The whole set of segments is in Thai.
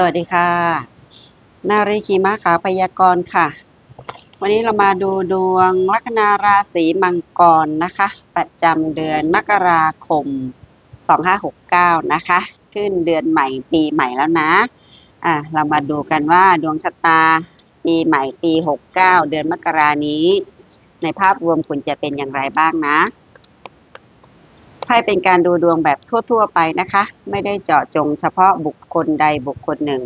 สวัสดีค่ะ นารีขีม้าขาพยากรณ์ค่ะ วันนี้เรามาดูดวงลัคนาราศีมังกรนะคะ ประจำเดือนมกราคม 2569 นะคะ ขึ้นเดือนใหม่ปีใหม่แล้วนะ อะ เรามาดูกันว่าดวงชะตาปีใหม่ปี 69 เดือนมกรานี้ ในภาพรวมคุณจะเป็นอย่างไรบ้างนะ ให้เป็นการดูดวงแบบทั่ว ๆ ไปนะคะ ไม่ได้เจาะจงเฉพาะบุคคลใดบุคคลหนึ่ง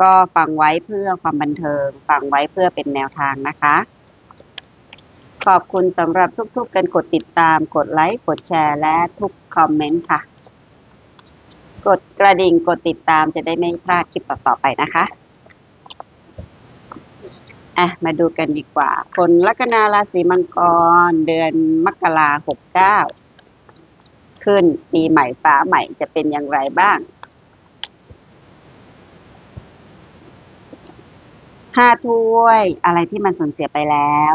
ก็ฟังไว้เพื่อความบันเทิง ฟังไว้เพื่อเป็นแนวทางนะคะ ขอบคุณสำหรับทุกๆการกดติดตาม กดไลค์ กดแชร์ และทุกคอมเมนต์ค่ะ กดกระดิ่ง กดติดตามจะได้ไม่พลาดคลิปต่อๆไปนะคะอะมาดูกันดีกว่า คนลัคนาราศีมังกรเดือนมกราหกเก้า ขึ้น ปีใหม่ฟ้าใหม่จะเป็นอย่างไรบ้างห้าถ้วยอะไรที่มันสูญเสียไปแล้ว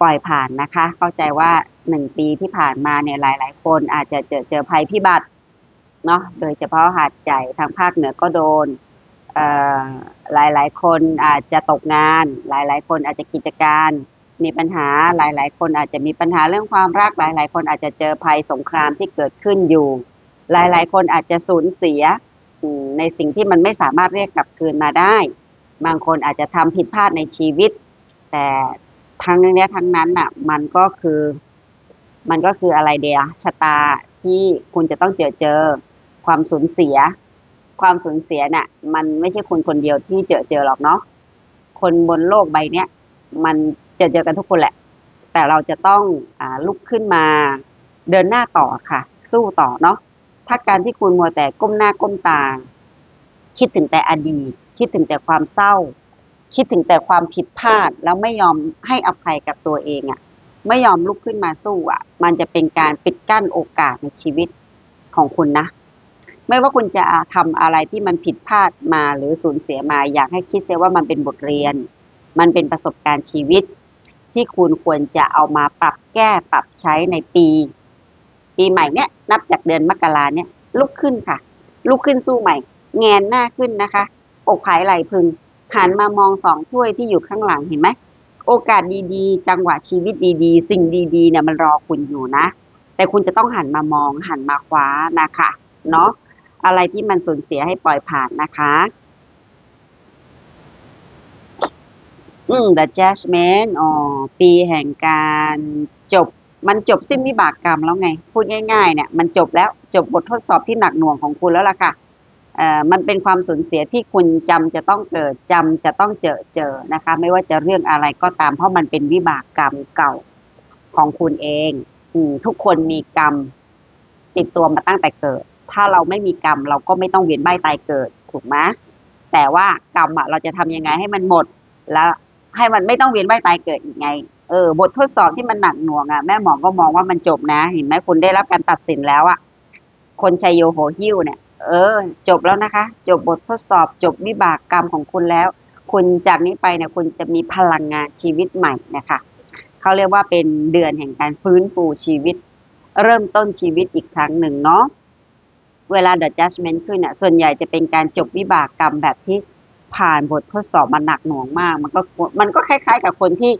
ปล่อยผ่านนะคะ เข้าใจว่าหนึ่งปีที่ผ่านมาเนี่ยหลาย ๆ คนอาจจะเจอเจอภัยพิบัติเนาะโดยเฉพาะหาดใหญ่ทางภาคเหนือก็โดนเอ่อหลายคนอาจจะตกงาน หลายๆคนอาจจะกิจการ มีปัญหาหลาย ๆ คนอาจจะมีปัญหาเรื่องความรักหลาย ๆ คนอาจจะเจอภัยสงครามที่เกิดขึ้นอยู่ หลาย ๆ คนอาจจะสูญเสียในสิ่งที่มันไม่สามารถเรียกกลับคืนมาได้ บางคนอาจจะทำผิดพลาดในชีวิต แต่ทั้งนี้ทั้งนั้นน่ะ มันก็คือ มันก็คืออะไรเดียชะตาที่คุณจะต้องเจอเจอความสูญเสีย ความสูญเสียน่ะ มันไม่ใช่คุณคนเดียวที่เจอเจอหรอกเนาะคนบนโลกใบเนี้ยมัน จอเจอกันทุกคนแหละ แต่เราจะต้องอลุกขึ้นมาเดินหน้าต่อค่ะ สู้ต่อเนาะถ้าการที่คุณมัวแต่ก้มหน้าก้มตา คิดถึงแต่อดีต คิดถึงแต่ความเศร้า คิดถึงแต่ความผิดพลาด แล้วไม่ยอมให้อภัยกับตัวเองอะ่ะ ไม่ยอมลุกขึ้นมาสู้อะ่ะ มันจะเป็นการปิดกั้นโอกาสในชีวิตของคุณนะ ไม่ว่าคุณจะทำอะไรที่มันผิดพลาดมาหรือสูญเสียมา อยากให้คิดเสียว่ามันเป็นบทเรียน มันเป็นประสบการณ์ชีวิต ที่คุณควรจะเอามาปรับแก้ปรับใช้ในปี ปีใหม่เนี้ยนับจากเดือนมกราเนี่ยลุกขึ้นค่ะ ลุกขึ้นสู้ใหม่ แงนหน้าขึ้นนะคะ อกผายไหลพึงหันมามองสองถ้วยที่อยู่ข้างหลังเห็นไหมโอกาสดีๆ จังหวะชีวิตดีๆ สิ่งดีๆเนี่ยมันรอคุณอยู่นะ แต่คุณจะต้องหันมามองหันมาคว้านะคะเนาะอะไรที่มันสูญเสียให้ปล่อยผ่านนะคะ อืม The Judgment อ๋อ ปีแห่งการจบ มันจบสิ้นวิบากกรรมแล้วไง พูดง่ายๆ เนี่ย มันจบแล้ว จบบททดสอบที่หนักหน่วงของคุณแล้วล่ะค่ะ เอ่อ มันเป็นความสูญเสียที่คุณจำจะต้องเกิดจำจะต้องเจอเจอนะคะ ไม่ว่าจะเรื่องอะไรก็ตาม เพราะมันเป็นวิบากกรรมเก่าของคุณเอง อืม ทุกคนมีกรรมติดตัวมาตั้งแต่เกิด ถ้าเราไม่มีกรรมเราก็ไม่ต้องเวียนว่ายตายเกิด ถูกไหมแต่ว่ากรรมอะเราจะทำยังไงให้มันหมด แล้ว ให้มันไม่ต้องเวียนว่ายตายเกิดอีกไง เออ บททดสอบที่มันหนักหน่วงอะแม่หมอก็มองว่ามันจบนะ เห็นไหมคุณได้รับการตัดสินแล้วอะ คนชัยโยโหหิ้วเนี่ย เออ จบแล้วนะคะ จบบททดสอบ จบวิบากกรรมของคุณแล้ว คุณจากนี้ไปเนี่ยคุณจะมีพลังงานชีวิตใหม่นะคะเขาเรียกว่าเป็นเดือนแห่งการฟื้นฟูชีวิต เริ่มต้นชีวิตอีกครั้งหนึ่งเนาะเวลา The Judgment ขึ้นอะส่วนใหญ่จะเป็นการจบวิบากกรรมแบบที่ ผ่านบททดสอบมาหนักหน่วงมาก มันก็มันก็คล้าย ๆ กับคนที่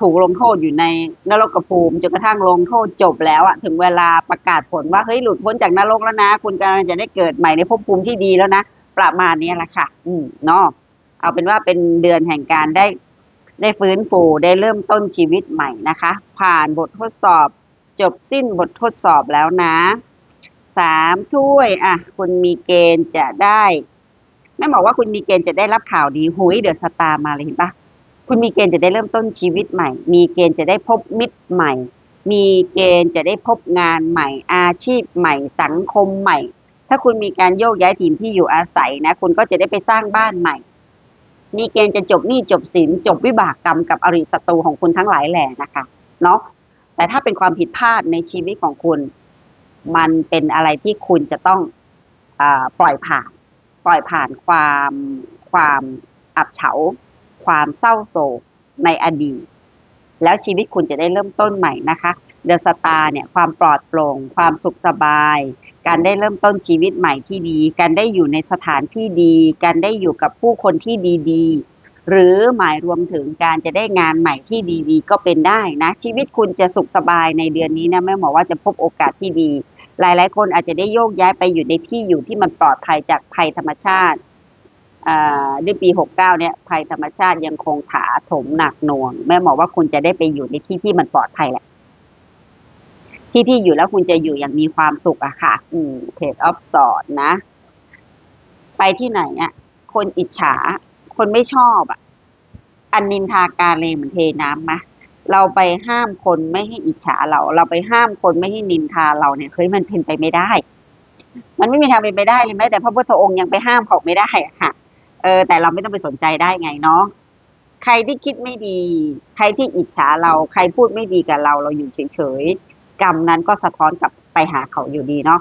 ถูกลงโทษอยู่ในนรกภูมิจนกระทั่งลงโทษจบแล้วอะถึงเวลาประกาศผลว่าเฮ้ยหลุดพ้นจากนรกแล้วนะ คุณกำลังจะได้เกิดใหม่ในภพภูมิที่ดีแล้วนะประมาณนี้แหละค่ะ อืมเนาะเอาเป็นว่าเป็นเดือนแห่งการได้ ได้ฟื้นฟูได้เริ่มต้นชีวิตใหม่นะคะ ผ่านบททดสอบ จบสิ้นบททดสอบแล้วนะสามถ้วยอะ คุณมีเกณฑ์จะได้ แม่บอกว่าคุณมีเกณฑ์จะได้รับข่าวดีหุยเดอะสตาร์มาเลยเห็นปะคุณมีเกณฑ์จะได้เริ่มต้นชีวิตใหม่ มีเกณฑ์จะได้พบมิตรใหม่ มีเกณฑ์จะได้พบงานใหม่ อาชีพใหม่ สังคมใหม่ ถ้าคุณมีการโยกย้ายถิ่นที่อยู่อาศัยนะ คุณก็จะได้ไปสร้างบ้านใหม่ มีเกณฑ์จะจบหนี้จบสินจบวิบากกรรมกับอริศัตรูของคุณทั้งหลายแหล่นะคะเนาะ แต่ถ้าเป็นความผิดพลาดในชีวิตของคุณ มันเป็นอะไรที่คุณจะต้องอปล่อยผ่าน ปล่อยผ่านความความอับเฉา ความเศร้าโศกในอดีต แล้วชีวิตคุณจะได้เริ่มต้นใหม่นะคะเดอะสตาร์เนี่ยความปลอดโปร่ง ความสุขสบาย การได้เริ่มต้นชีวิตใหม่ที่ดี การได้อยู่ในสถานที่ดี การได้อยู่กับผู้คนที่ดีๆ หรือหมายรวมถึงการจะได้งานใหม่ที่ดีๆ ก็เป็นได้นะ ชีวิตคุณจะสุขสบายในเดือนนี้นะแม่หมอว่าจะพบโอกาสที่ดี หลายๆ คนอาจจะได้โยกย้ายไปอยู่ในที่อยู่ที่มันปลอดภัยจากภัยธรรมชาติอ่าด้วยปี 69 เนี่ยภัยธรรมชาติยังคงถาถมหนักหน่วง แม่หมอว่าคุณจะได้ไปอยู่ในที่ที่มันปลอดภัยแหละ ที่ที่อยู่แล้วคุณจะอยู่อย่างมีความสุขอะค่ะ อืมเพจออฟสอนนะ ไปที่ไหนอะคนอิจฉา คนไม่ชอบอะอันนินทาการเลเหมือนเทน้ำมะ เราไปห้ามคนไม่ให้อิจฉาเรา เราไปห้ามคนไม่ให้นินทาเราเนี่ยเฮ้ยมันเป็นไปไม่ได้ มันไม่มีทางเป็นไปได้เลยแม้แต่พระพุทธองค์ยังไปห้ามเขาไม่ได้อะค่ะเออแต่เราไม่ต้องไปสนใจได้ไงเนาะใครที่คิดไม่ดี ใครที่อิจฉาเรา ใครพูดไม่ดีกับเรา เราอยู่เฉยๆกรรมนั้นก็สะท้อนกลับไปหาเขาอยู่ดีเนาะ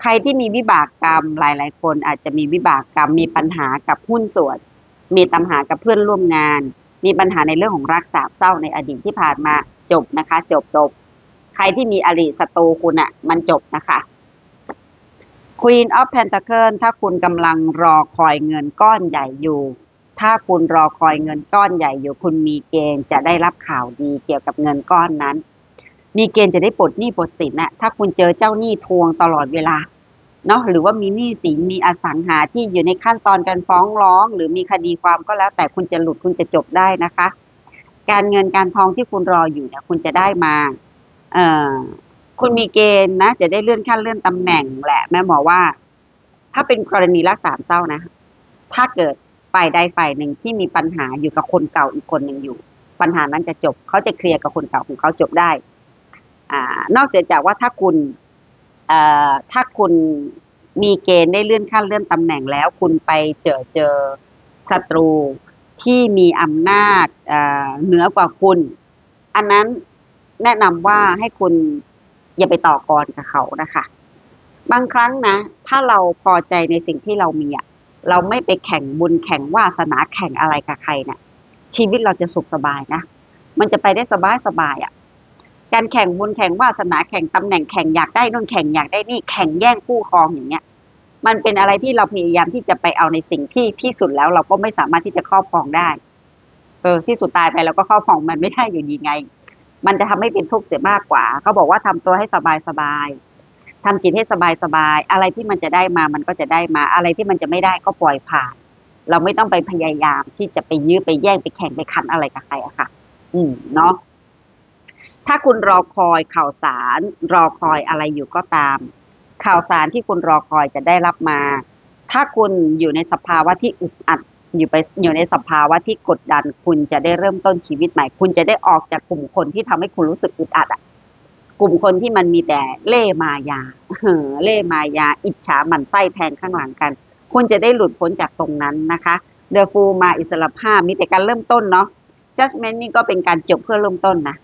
ใครที่มีวิบากกรรมหลาย ๆ คนอาจจะมีวิบากกรรมมีปัญหากับหุ้นส่วน มีปัญหากับเพื่อนร่วมงาน มีปัญหาในเรื่องของรักสามเศร้าในอดีตที่ผ่านมาจบนะคะ จบจบใครที่มีอริศัตรูคุณอะมันจบนะคะ Queen of Pentacle ถ้าคุณกำลังรอคอยเงินก้อนใหญ่อยู่ ถ้าคุณรอคอยเงินก้อนใหญ่อยู่ คุณมีเกณฑ์จะได้รับข่าวดีเกี่ยวกับเงินก้อนนั้น มีเกณฑ์จะได้ปลดหนี้ปลดสินน่ะถ้าคุณเจอเจ้าหนี้ทวงตลอดเวลา เนาะหรือว่ามีหนี้สินมีอสังหาที่อยู่ในขั้นตอนการฟ้องร้อง หรือมีคดีความก็แล้ว แต่คุณจะหลุดคุณจะจบได้นะคะ การเงินการทองที่คุณรออยู่เนี่ยคุณจะได้มาเอ่อคุณมีเกณฑ์นะ จะได้เลื่อนขั้นเลื่อนตำแหน่งแหละ แม่หมอว่า ถ้าเป็นกรณีรักสามเศร้านะ ถ้าเกิดฝ่ายใดฝ่ายหนึ่งที่มีปัญหาอยู่กับคนเก่าอีกคนหนึ่งอยู่ ปัญหานั้นจะจบเขาจะเคลียร์กับคนเก่าของเขาจบได้ อ่านอกเสียจากว่าถ้าคุณ ถ้าคุณมีเกณฑ์ได้เลื่อนขั้นเลื่อนตำแหน่งแล้ว คุณไปเจอเจอศัตรูที่มีอำนาจเหนือกว่าคุณ อันนั้นแนะนำว่าให้คุณอย่าไปต่อกรกับเขานะคะ บางครั้งนะ ถ้าเราพอใจในสิ่งที่เรามีอะเราไม่ไปแข่งบุญแข่งวาสนาแข่งอะไรกับใครเนะี่ยชีวิตเราจะสุขสบายนะ มันจะไปได้สบายสบายอะ การแข่งบุญแข่งวาสนาแข่งตำแหน่งแข่งอยากได้นู่นแข่งอยากได้นี่แข่งแย่งคู่ครองอย่างเงี้ย มันเป็นอะไรที่เราพยายามที่จะไปเอาในสิ่งที่ที่สุดแล้วเราก็ไม่สามารถที่จะครอบครองได้ เออ ที่สุดตายไปเราก็ครอบครองมันไม่ได้อยู่ดีไง มันจะทำให้เป็นทุกข์เสียมากกว่า เขาบอกว่าทำตัวให้สบายสบายทำจิตให้สบายสบายอะไรที่มันจะได้มามันก็จะได้มาอะไรที่มันจะไม่ได้ก็ปล่อยผ่าน เราไม่ต้องไปพยายามที่จะไปยื้อไปแย่งไปแข่งไปขันอะไรกับใครอะค่ะ อืมเนาะ ถ้าคุณรอคอยข่าวสารรอคอยอะไรอยู่ก็ตาม ข่าวสารที่คุณรอคอยจะได้รับมา ถ้าคุณอยู่ในสภาวะที่อึดอัดอยู่ไปอยู่ในสภาวะที่กดดัน คุณจะได้เริ่มต้นชีวิตใหม่ คุณจะได้ออกจากกลุ่มคนที่ทำให้คุณรู้สึกอึดอัดอะกลุ่มคนที่มันมีแต่เล่มายาเล่มายา อิจฉาหมันไส้แทนข้างหลังกัน คุณจะได้หลุดพ้นจากตรงนั้นนะคะเดอะฟูมาอิสระภาพมีแต่การเริ่มต้นเนาะ judgment นี่ก็เป็นการจบเพื่อเริ่มต้นนะ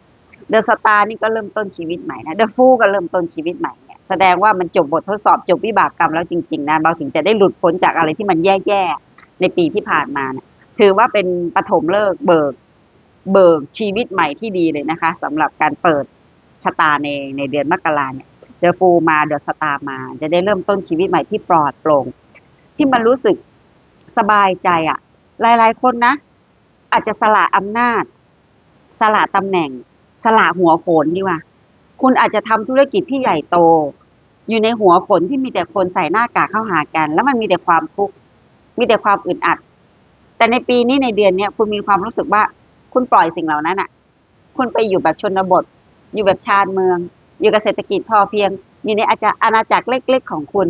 เดอะสตาร์นี่ก็เริ่มต้นชีวิตใหม่นะเดอะฟูก็เริ่มต้นชีวิตใหม่เนี่ยแสดงว่ามันจบบททดสอบจบวิบากกรรมแล้วจริง ๆ นะเราถึงจะได้หลุดพ้นจากอะไรที่มันแย่ๆในปีที่ผ่านมาเนี่ยถือว่าเป็นปฐมฤกษ์เบิก เบิกชีวิตใหม่ที่ดีเลยนะคะสำหรับการเปิดชะตาในในเดือนมกราเนี่ยเดอะฟูมาเดอะสตาร์มา จะได้เริ่มต้นชีวิตใหม่ที่ปลอดโปร่งที่มันรู้สึกสบายใจอะ่ะ หลายๆคนนะ อาจจะสละอำนาจ สละตำแหน่ง สละหัวโขนดีกว่า คุณอาจจะทำธุรกิจที่ใหญ่โต อยู่ในหัวขนที่มีแต่คนใส่หน้ากากเข้าหากัน แล้วมันมีแต่ความทุกข์มีแต่ความอึดอัด แต่ในปีนี้ในเดือนเนี้ยคุณมีความรู้สึกว่าคุณปล่อยสิ่งเหล่านั้นอะ คุณไปอยู่แบบชนบท อยู่แบบชานเมือง อยู่กับเศรษฐกิจพอเพียง อยู่ในอาจาอาณาจักรเล็ก ๆ ของคุณ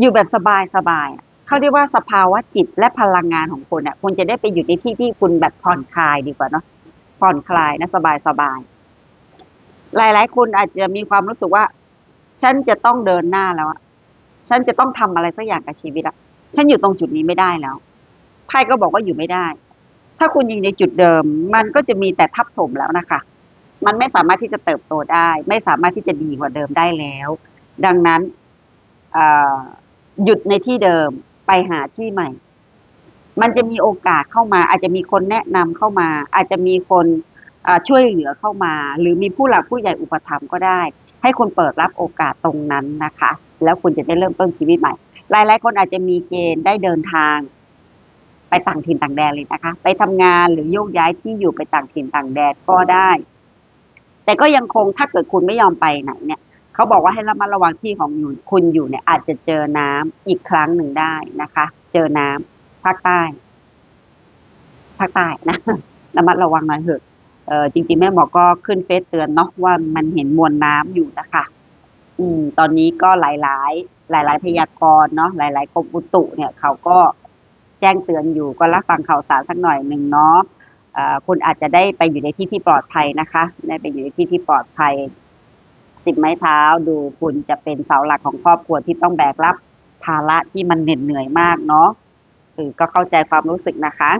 อยู่แบบสบายสบายๆเขาเรียกว่าสภาวะจิตและพลังงานของคุณอะ คุณจะได้ไปอยู่ในที่ที่คุณแบบผ่อนคลายดีกว่าเนาะผ่อนคลายนะสบายสบาย หลาย ๆ คนอาจจะมีความรู้สึกว่า ฉันจะต้องเดินหน้าแล้วอะฉันจะต้องทำอะไรสักอย่างกับชีวิตอะฉันอยู่ตรงจุดนี้ไม่ได้แล้วไพ่ก็บอกว่าอยู่ไม่ได้ ถ้าคุณยู่ในจุดเดิม มันก็จะมีแต่ทับถมแล้วนะคะ มันไม่สามารถที่จะเติบโตได้ ไม่สามารถที่จะดีกว่าเดิมได้แล้ว ดังนั้นหยุดในที่เดิมไปหาที่ใหม่ มันจะมีโอกาสเข้ามา อาจจะมีคนแนะนำเข้ามา อาจจะมีคน ช่วยเหลือเข้ามา หรือมีผู้หลักผู้ใหญ่อุปถัมภ์ก็ได้ ให้คุณเปิดรับโอกาสตรงนั้นนะคะ แล้วคุณจะได้เริ่มต้นชีวิตใหม่ หลายๆคนอาจจะมีเกณฑ์ได้เดินทาง ไปต่างถิ่นต่างแดนเลยนะคะ ไปทำงานหรือโยกย้ายที่อยู่ไปต่างถิ่นต่างแดนก็ได้ แต่ก็ยังคงถ้าเกิดคุณไม่ยอมไปไหนเนี่ยเขาบอกว่าให้ระมัดระวังที่ของอยู่คุณอยู่เนี่ย อาจจะเจอน้ำอีกครั้งหนึ่งได้นะคะ เจอน้ำภาคใต้ภาคใต้นะระมัดระวังหน่อยเถอะ เออจริงๆ แม่หมอก็ขึ้นเฟซเตือนเนาะว่ามันเห็นมวลน้ำอยู่นะคะ อืม ตอนนี้ก็หลายๆ หลาย ๆ พยากรณ์เนาะหลาย ๆกรมอุตุเนี่ยเขาก็แจ้งเตือนอยู่ก็รับฟังข่าวสารสักหน่อยหนึ่งเนาะคุณอาจจะได้ไปอยู่ในที่ที่ปลอดภัยนะคะได้ไปอยู่ในที่ที่ปลอดภัยสิบไม้เท้าดูคุณจะเป็นเสาหลักของครอบครัวที่ต้องแบกรับภาระที่มันเหน็ดเหนื่อยมากเนาะคือก็เข้าใจความรู้สึกนะคะ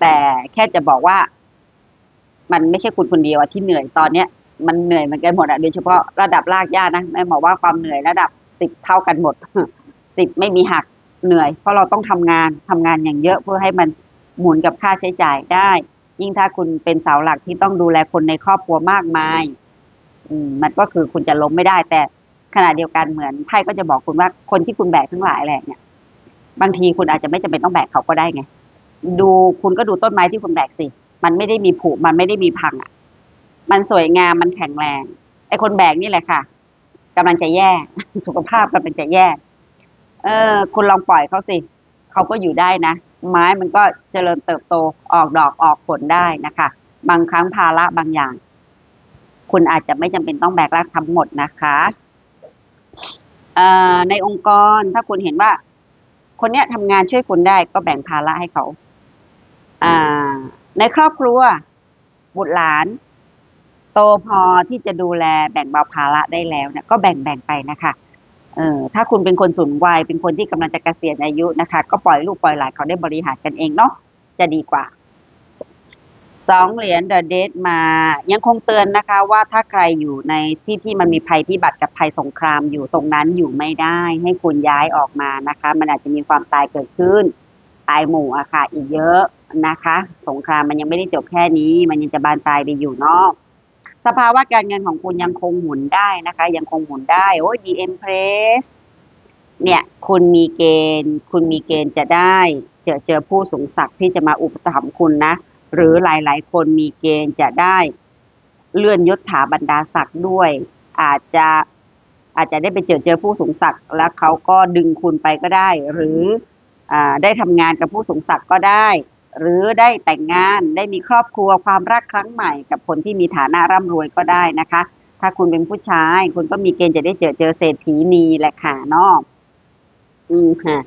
แต่แค่จะบอกว่า มันไม่ใช่คุณคนเดียวที่เหนื่อยตอนเนี้ยมันเหนื่อยเหมือนกันหมดอะโดยเฉพาะระดับลากย่านะแม่บอกว่าความเหนื่อยระดับสิบเท่ากันหมดสิบไม่มีหักเหนื่อย เพราะเราต้องทำงานทำงานอย่างเยอะเพื่อให้มันหมุนกับค่าใช้จ่ายได้ ยิ่งถ้าคุณเป็นเสาหลักที่ต้องดูแลคนในครอบครัวมากมายมันก็คือคุณจะล้มไม่ได้ แต่ขณะเดียวกันเหมือนไพ่ก็จะบอกคุณว่าคนที่คุณแบกทั้งหลายแหละเนี่ย บางทีคุณอาจจะไม่จำเป็นต้องแบกเขาก็ได้ไง ดูคุณก็ดูต้นไม้ที่คุณแบกสิ มันไม่ได้มีผุมันไม่ได้มีพังอะ มันสวยงามมันแข็งแรง ไอ้คนแบกนี่แหละค่ะกำลังจะแย่ สุขภาพกำลังจะแย่ เออ คุณลองปล่อยเขาสิเขาก็อยู่ได้นะ ไม้มันก็เจริญเติบโตออกดอกออกผลได้นะคะ บางครั้งภาระบางอย่าง คุณอาจจะไม่จำเป็นต้องแบกรับทั้งหมดนะคะเอ่อในองค์กรถ้าคุณเห็นว่า คนเนี้ยทำงานช่วยคุณได้ก็แบ่งภาระให้เขา ในครอบครัวบุตรหลาน โตพอที่จะดูแลแบ่งเบาภาระได้แล้วเนี่ยก็แบ่งแบ่งไปนะคะเออถ้าคุณเป็นคนสูงวัยเป็นคนที่กำลังจะเกษียณอายุนะคะ ก็ปล่อยลูกปล่อยหลานเขาได้บริหารกันเองเนาะจะดีกว่าสองเหรียญเดอะเดมายังคงเตือนนะคะ ว่าถ้าใครอยู่ในที่ที่มันมีภัยพิบัติกับภัยสงครามอยู่ตรงนั้นอยู่ไม่ได้ ให้คุณย้ายออกมานะคะ มันอาจจะมีความตายเกิดขึ้น ตายหมู่อะค่ะ อีกเยอะนะคะ สงครามมันยังไม่ได้จบแค่นี้ มันยังจะบานปลายไปอยู่นอก สภาวะการเงินของคุณยังคงหมุนได้นะคะ ยังคงหมุนได้โอ้ยดีเอ็มเพรสเนี่ยคุณมีเกณฑ์ คุณมีเกณฑ์จะได้เจอเจอผู้สูงศักดิ์ที่จะมาอุปถัมภ์คุณนะ หรือหลายๆ คนมีเกณฑ์จะได้เลื่อนยศถาบรรดาศักดิ์ด้วย อาจจะอาจจะได้ไปเจอเจอผู้สูงศักดิ์แล้วเขาก็ดึงคุณไปก็ได้ หรือ ได้ทำงานกับผู้สูงศักดิ์ก็ได้ หรือได้แต่งงานได้มีครอบครัวความรักครั้งใหม่ กับคนที่มีฐานะร่ำรวยก็ได้นะคะ ถ้าคุณเป็นผู้ชาย คุณก็มีเกณฑ์จะได้เจอเจอเศรษฐีนีแหละค่ะนอกอืมค่ะ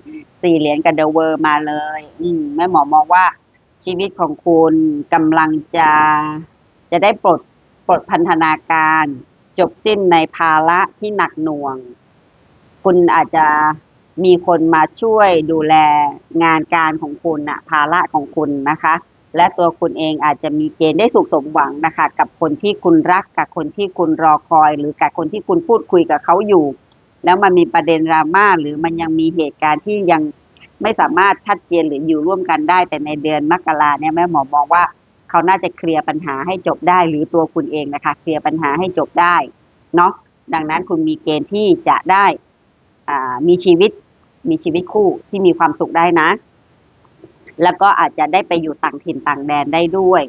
สี่เหรียญกับเดอะเวอร์มาเลย อืมแม่หมอมองว่าชีวิตของคุณกำลังจะจะได้ปลดปลดพันธนาการ จบสิ้นในภาระที่หนักหน่วง คุณอาจจะ มีคนมาช่วยดูแลงานการของคุณนะภาระของคุณนะคะ และตัวคุณเองอาจจะมีเกณฑ์ได้สุขสมหวังนะคะ กับคนที่คุณรักกับคนที่คุณรอคอย หรือกับคนที่คุณพูดคุยกับเขาอยู่ แล้วมันมีประเด็นดราม่าหรือมันยังมีเหตุการณ์ที่ยังไม่สามารถชัดเจนหรืออยู่ร่วมกันได้ แต่ในเดือนมกราเนี่ยแม่หมอมองว่าเขาน่าจะเคลียร์ปัญหาให้จบได้ หรือตัวคุณเองนะคะ เคลียร์ปัญหาให้จบได้เนาะดังนั้นคุณมีเกณฑ์ที่จะได้มีชีวิต มีชีวิตคู่ที่มีความสุขได้นะ แล้วก็อาจจะได้ไปอยู่ต่างถิ่นต่างแดนได้ด้วย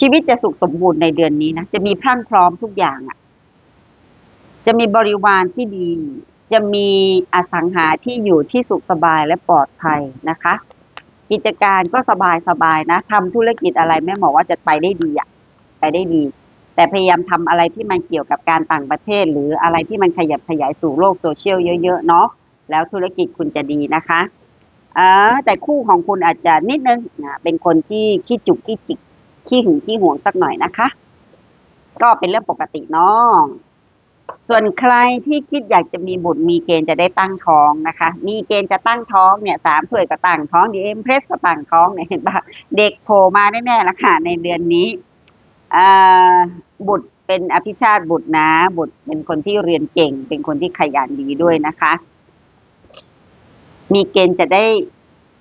ชีวิตจะสุขสมบูรณ์ในเดือนนี้นะ จะมีพรั่งพร้อมทุกอย่างอะ่ะ จะมีบริวารที่ดี จะมีอสังหาที่อยู่ที่สุขสบายและปลอดภัยนะคะ กิจการก็สบายสบายนะทำธุรกิจอะไรแม่หมอว่าจะไปได้ดีอะไปได้ดี แต่พยายามทำอะไรที่มันเกี่ยวกับการต่างประเทศ หรืออะไรที่มันขยับขยายสู่โลกโซเชียลเยอะๆเนาะแล้วธุรกิจคุณจะดีนะคะอ่าแต่คู่ของคุณอาจจะนิดนึงนะเป็นคนที่ขี้จุกขี้จิกขี้หึงขี้หวงสักหน่อยนะคะ ก็เป็นเรื่องปกติเนาะส่วนใครที่คิดอยากจะมีบุตรมีเกณฑ์จะได้ตั้งท้องนะคะ มีเกณฑ์จะตั้งท้องเนี่ยสามถ้วยก็ตั้งท้องดีเอ็มเพรสก็ตั้งท้องเนี่ยเห็นปะเด็กโผล่มาแน่ๆละค่ะในเดือนนี้ บุตรเป็นอภิชาติบุตรนะ บุตรเป็นคนที่เรียนเก่ง เป็นคนที่ขยันดีด้วยนะคะ มีเกณฑ์จะได้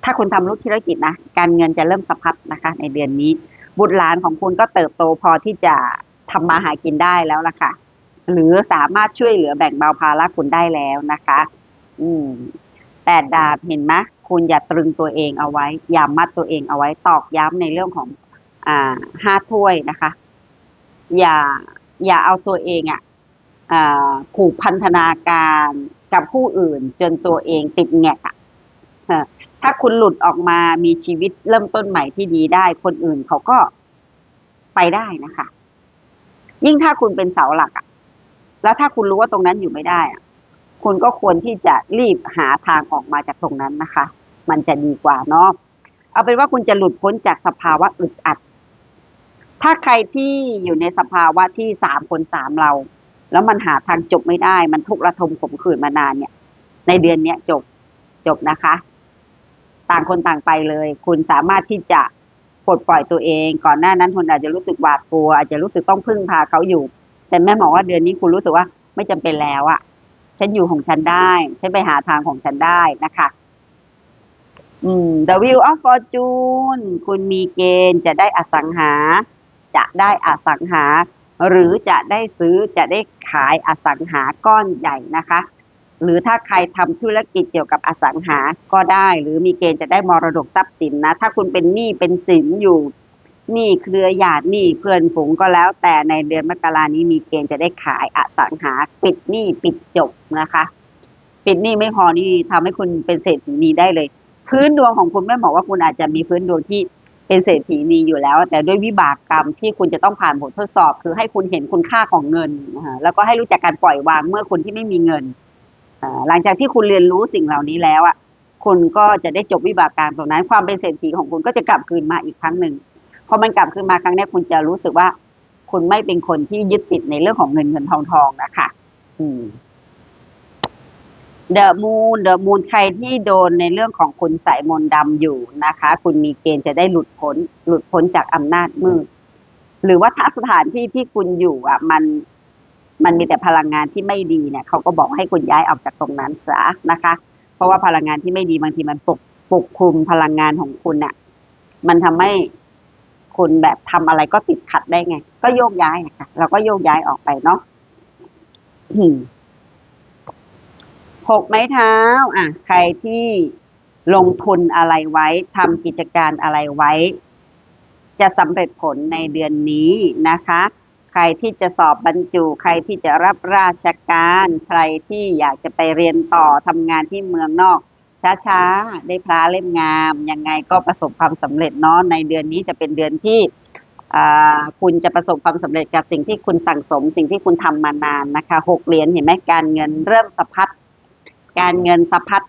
ถ้าคุณทำธุรกิจนะการเงินจะเริ่มสะพัดนะคะ ในเดือนนี้ บุตรหลานของคุณก็เติบโตพอที่จะทำมาหากินได้แล้วล่ะค่ะ หรือสามารถช่วยเหลือแบ่งเบาภาระคุณได้แล้วนะคะ อืมแปดดาบเห็นไหมคุณอย่าตรึงตัวเองเอาไว้ อย่ามัดตัวเองเอาไว้ตอกย้ำในเรื่องของอ่าห้าถ้วยนะคะ อย่าอย่าเอาตัวเองอะอ่าผูกพันธนาการกับผู้อื่นจนตัวเองติดแงกอะถ้าคุณหลุดออกมามีชีวิตเริ่มต้นใหม่ที่ดีได้ คนอื่นเขาก็ไปได้นะคะ ยิ่งถ้าคุณเป็นเสาหลักอะแล้วถ้าคุณรู้ว่าตรงนั้นอยู่ไม่ได้อะคุณก็ควรที่จะรีบหาทางออกมาจากตรงนั้นนะคะ มันจะดีกว่าเนาะเอาเป็นว่าคุณจะหลุดพ้นจากสภาวะอึดอัด ถ้าใครที่อยู่ในสภาวะที่สามคนสามเรา แล้วมันหาทางจบไม่ได้ มันทุกข์ระทมขมขื่นมานานเนี่ย ในเดือนเนี้ยจบจบนะคะ ต่างคนต่างไปเลย คุณสามารถที่จะปลดปล่อยตัวเอง ก่อนหน้านั้นคุณอาจจะรู้สึกหวาดกลัว อาจจะรู้สึกต้องพึ่งพาเขาอยู่ แต่แม่บอกว่าเดือนนี้คุณรู้สึกว่าไม่จำเป็นแล้วอะฉันอยู่ของฉันได้ ฉันไปหาทางของฉันได้นะคะอืม The Wheel of Fortune คุณมีเกณฑ์จะได้อสังหา จะได้อสังหา หรือจะได้ซื้อจะได้ขายอสังหาก้อนใหญ่นะคะ หรือถ้าใครทำธุรกิจเกี่ยวกับอสังหาก็ได้ หรือมีเกณฑ์จะได้มรดกทรัพย์สินนะ ถ้าคุณเป็นหนี้เป็นสินอยู่หนี้เครือญาติหนี้เพื่อนฝูงก็แล้ว แต่ในเดือนมกรานี้มีเกณฑ์จะได้ขายอสังหาปิดหนี้ปิดจบนะคะปิดหนี้ไม่พอนี่ทำให้คุณเป็นเศรษฐีนี้ได้เลย พื้นดวงของคุณแม่บอกว่าคุณอาจจะมีพื้นดวงที่ เป็นเศรษฐีนีอยู่แล้ว แต่ด้วยวิบากกรรมที่คุณจะต้องผ่านบททดสอบ คือให้คุณเห็นคุณค่าของเงิน แล้วก็ให้รู้จักการปล่อยวางเมื่อคุณที่ไม่มีเงิน หลังจากที่คุณเรียนรู้สิ่งเหล่านี้แล้วอะคุณก็จะได้จบวิบากกรรมตรงนั้น ความเป็นเศรษฐีของคุณก็จะกลับคืนมาอีกครั้งหนึ่งพอมันกลับคืนมาครั้งนี้คุณจะรู้สึกว่า คุณไม่เป็นคนที่ยึดติดในเรื่องของเงินเงินทองทองนะคะอืม เดอะมูนเดอะมูนใครที่โดนในเรื่องของคุณใส่มนต์ดำอยู่นะคะ คุณมีเกณฑ์จะได้หลุดพ้น หลุดพ้นจากอำนาจมืด หรือว่าถ้าสถานที่ที่คุณอยู่อะ มันมันมีแต่พลังงานที่ไม่ดีเนี่ยเขาก็บอกให้คุณย้ายออกจากตรงนั้นซะนะคะ เพราะว่าพลังงานที่ไม่ดีบางทีมันปกปกคลุมพลังงานของคุณน่ะ มันทำให้คุณแบบทำอะไรก็ติดขัดได้ไง ก็โยกย้ายค่ะเราก็โยกย้ายออกไปเนาะ หกไม้เท้าอะใครที่ลงทุนอะไรไว้ทำกิจการอะไรไว้ จะสำเร็จผลในเดือนนี้นะคะ ใครที่จะสอบบรรจุ ใครที่จะรับราชการ ใครที่อยากจะไปเรียนต่อทำงานที่เมืองนอก ช้าๆ ได้พระเล่มงาม ยังไงก็ประสบความสำเร็จเนาะในเดือนนี้จะเป็นเดือนที่คุณจะประสบความสำเร็จกับสิ่งที่คุณสั่งสม สิ่งที่คุณทำมานานนะคะหกเหรียญเห็นไหมการเงินเริ่มสะพัด การเงินสะพัด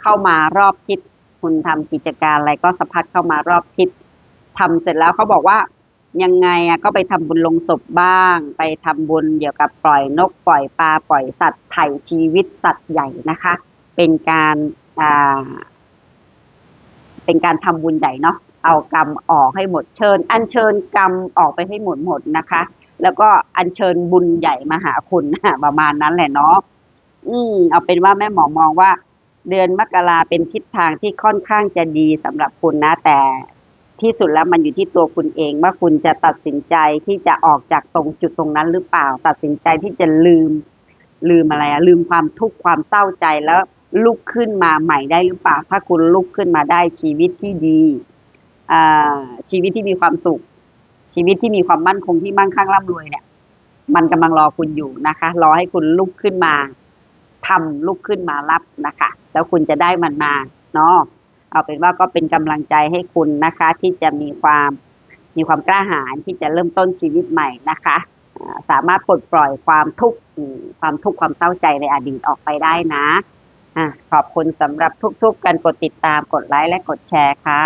เข้ามารอบทิศคุณทำกิจการอะไรก็สะพัดเข้ามารอบทิศทำเสร็จแล้วเขาบอกว่ายังไงอะก็ไปทำบุญลงศพบ้าง ไปทำบุญเกี่ยวกับปล่อยนกปล่อยปลาปล่อยสัตว์ไถ่ชีวิตสัตว์ใหญ่นะคะ เป็นการอ่าเป็นการทำบุญใหญ่เนาะเอากรรมออกให้หมดเชิญ อัญเชิญกรรมออกไปให้หมดหมดนะคะ แล้วก็อัญเชิญบุญใหญ่มาหาคุณประมาณนั้นแหละเนาะ อืม เอาเป็นว่าแม่หมอมองว่า เดือนมกราเป็นทิศทางที่ค่อนข้างจะดีสำหรับคุณนะ แต่ที่สุดแล้วมันอยู่ที่ตัวคุณเอง ว่าคุณจะตัดสินใจที่จะออกจากตรงจุดตรงนั้นหรือเปล่า ตัดสินใจที่จะลืม ลืมอะไรอะลืมความทุกข์ความเศร้าใจแล้วลุกขึ้นมาใหม่ได้หรือเปล่า ถ้าคุณลุกขึ้นมาได้ชีวิตที่ดีอชีวิตที่มีความสุข ชีวิตที่มีความมั่นคงที่มั่งคั่งร่ำรวยเนี่ย มันกำลังรอคุณอยู่นะคะ รอให้คุณลุกขึ้นมา ทำลุกขึ้นมารับนะคะ แล้วคุณจะได้มันมาเนาะเอาเป็นว่าก็เป็นกำลังใจให้คุณนะคะ ที่จะมีความมีความกล้าหาญที่จะเริ่มต้นชีวิตใหม่นะคะสามารถปลดปล่อยความทุกข์ความทุกข์ความเศร้าใจในอดีตออกไปได้นะอะขอบคุณสำหรับทุกๆการกดติดตามกดไลค์และกดแชร์ค่ะ